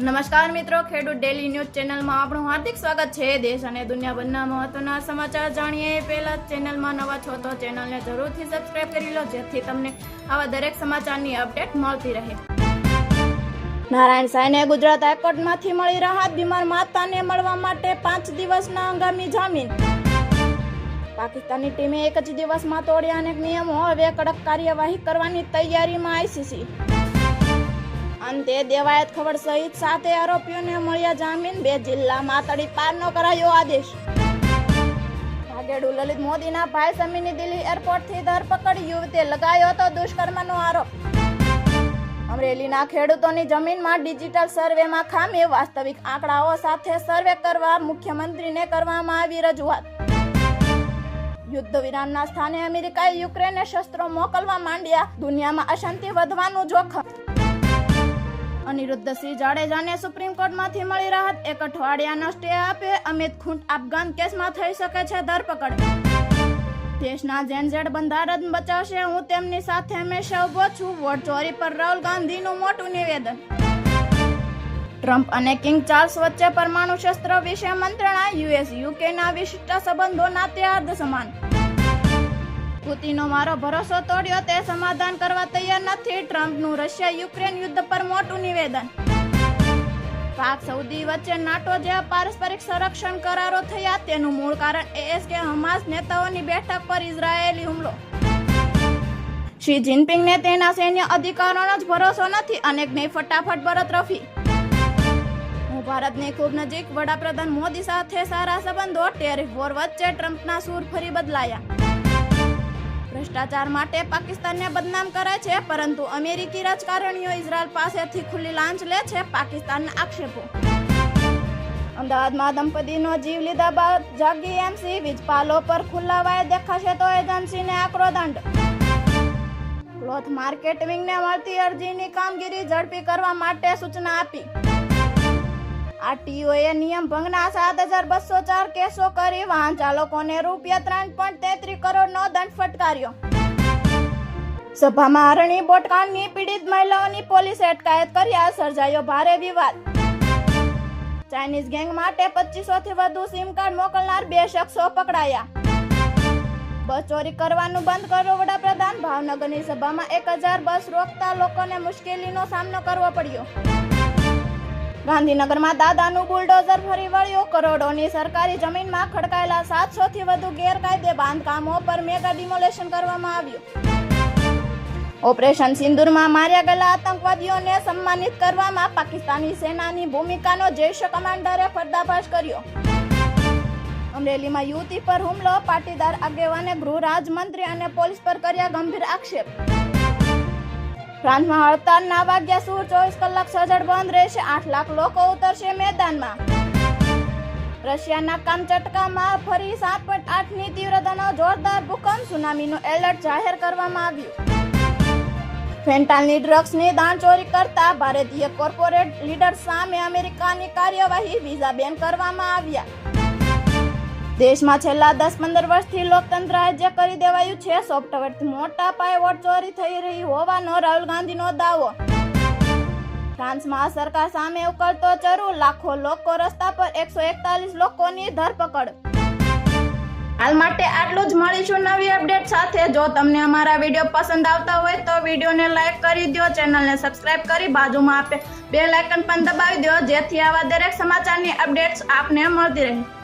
નમસ્કાર મિત્રો, ખેડૂત ડેલી ન્યૂઝ ચેનલમાં આપણું હાર્દિક સ્વાગત છે. દેશ અને દુનિયાભરના મહત્વના સમાચાર જાણીએ. પહેલા ચેનલમાં નવા છો તો ચેનલને જરૂરથી સબસ્ક્રાઇબ કરી લો, જેથી તમને આવા દરેક સમાચારની અપડેટ મળતી રહે. નારાયણ સાંઈને ગુજરાત હાઈકોર્ટમાંથી મળી રાહત. બીમાર માતાને મળવા માટે પાંચ દિવસના હંગામી જામીન. પાકિસ્તાની ટીમે એક જ દિવસમાં તોડ્યા અનેક નિયમો. હવે કડક કાર્યવાહી કરવાની તૈયારીમાં આઈસીસી અંતે દેવાયત ખબર સહિત સાતે આરોપીઓને મળ્યા જામીન. બે જિલ્લામાં તડી પારનો કરાયો આદેશ. ભાગેડુ લલિત મોદીના ભાઈ સમીની દિલ્હી એરપોર્ટથી ધરપકડ. યુવતે લગાયો હતો દુષ્કર્મનો આરોપ. અમરેલીના ખેડૂતોની જમીનમાં ડિજિટલ સર્વેમાં ખામી. વાસ્તવિક આંકડાઓ સાથે સર્વે કરવા મુખ્યમંત્રીને કરવામાં આવી રજૂઆત. યુદ્ધ વિરામના સ્થાને અમેરિકાએ યુક્રેનને શસ્ત્રો મોકલવા માંડ્યા. દુનિયામાં અશાંતિ વધવાનું જોખમ. અનિરુદ્ધસિંહ જાડેજાને સુપ્રીમ કોર્ટમાંથી મળી રાહત. એક અઠવાડિયાનો સ્ટે આપે અમિત ખૂંટ અફઘાન કેસમાં થઈ શકે છે ધરપકડ. દેશના જેનઝેડ બંધારણ બચાવશે, હું તેમની સાથે હંમેશા ઊભો છું. વોટ ચોરી પર રાહુલ ગાંધીનું મોટું નિવેદન. ટ્રમ્પ અને કિંગ ચાર્લ્સ વચ્ચે પરમાણુ શસ્ત્ર વિશે મંત્રણા. યુએસ યુકેના વિશિષ્ટ સંબંધો નાતે અર્ધ સમાન. પુતિનો મારો ભરોસો તોડ્યો, તે સમાધાન કરવા તૈયાર નથી. ટ્રમ્પનું રશિયા યુક્રેન યુદ્ધ પર મોટું નિવેદન. પાક સૌદી વચ્ચે નાટો જેવા પારસ્પરિક સંરક્ષણ કરારો થયા. તેનું મૂળ કારણ એ કે હમાસ નેતાઓની બેઠક પર ઇઝરાયેલી હુમલો. શી જિનપિંગને તેના સૈન્ય અધિકારોનો જ ભરોસો નથી, અનેકને ફટાફટ બરતરફી હું ભારતની ખૂબ નજીક વડાપ્રધાન મોદી સાથે સારા સંબંધો, ટેરિફ વોર વચ્ચે ટ્રમ્પના સૂર ફરી બદલાયા. ભ્રષ્ટાચાર માટે પાકિસ્તાનને બદનામ કરે છે, પરંતુ અમેરિકી રાજકારણીઓ ઇઝરાયલ પાસેથી ખુલ્લી લાંચ લે છે પાકિસ્તાનના આક્ષેપો. અમદાવાદમાં દંપતીનો જીવ લીધા બાદ જાગી એમસી, વીજપાલો પર ખુલ્લા વાય દેખાશે તો એજન્સીને આકરો દંડ. ક્લોથ માર્કેટિંગને મળતી અરજીની કામગીરી ઝડપી કરવા માટે સૂચના આપી. આરટીઓએ નિયમ ભંગના સાત હજાર બસો ચાર કેસો કરી વાહન ચાલકોને રૂપિયા ત્રણ પોઈન્ટ તેત્રીસ કરોડનો દંડ ફટકાર્યો. સભામાં હરણી બોટકાંડની પીડિત મહિલાઓની પોલીસે અટકાયત કર્યા સર્જાયો ભારે વિવાદ. ચાઇનીઝ ગેંગ માટે પચીસો થી વધુ સિમ કાર્ડ મોકલનાર બે શખ્સો પકડાયા. બસ ચોરી કરવાનું બંધ કરો વડાપ્રધાન. ભાવનગરની સભામાં એક હજાર બસ રોકતા લોકોને મુશ્કેલીનો સામનો કરવો પડ્યો. ગાંધીનગરમાં દાદાનું બુલડોઝર ફરી વળ્યું. કરોડોની સરકારી જમીનમાં ખડકાયેલા સાતસો થી વધુ ગેરકાયદે બાંધકામો પર મેગા ડિમોલેશન કરવામાં આવ્યું. ઓપરેશન સિંદુરમાં માર્યા ગયેલા આતંકવાદીઓને સન્માનિત કરવામાં પાકિસ્તાની સેનાની ભૂમિકાનો જૈશ કમાન્ડરે પર્દાફાશ કર્યો. અમરેલીમાં યુવતી પર હુમલો, પાટીદાર આગેવાને ગૃહ રાજમંત્રી અને પોલીસ પર કર્યા ગંભીર આક્ષેપ. ફ્રાન્સમાં હડતાલના વાગ્યા સુર ચોવીસ કલાક સજડ બંધ રહેશે. આઠ લાખ લોકો ઉતરશે મેદાનમાં. રશિયાના કામચટકામાં ફરી સાત પોઈન્ટ આઠની તીવ્રતાનો જોરદાર ભૂકંપ. સુનામીનું એલર્ટ જાહેર કરવામાં આવ્યું. ફેન્ટાલની ડ્રગ્સની દાણચોરી કરતા ભારતીય કોર્પોરેટ લીડર સામે અમેરિકાની કાર્યવાહી. વિઝા બેન કરવામાં આવ્યા. દેશમાં છેલ્લા દસ પંદર વર્ષથી લોકતંત્ર રાજ્ય કરી દેવાયું છે. સોફ્ટવેરથી મોટા પાયે વોટ ચોરી થઈ રહી હોવાનો રાહુલ ગાંધીનો દાવો. ફ્રાન્સમાં સરકાર સામે ઉકળતો ચરુ, લાખો લોકો રસ્તા પર એકસો એકતાલીસ લોકોની ધરપકડ. હાલ માટે આટલું જ મળીશું નવી અપડેટ સાથે. જો તમને અમારા વીડિયો પસંદ આવતા હોય તો વિડીયોને લાઈક કરી દો ચેનલને સબસ્ક્રાઇબ કરી બાજુમાં આપે. બે લાઇકન પણ દબાવી દો જેથી આવા દરેક સમાચારની અપડેટ્સ આપને મળતી રહે.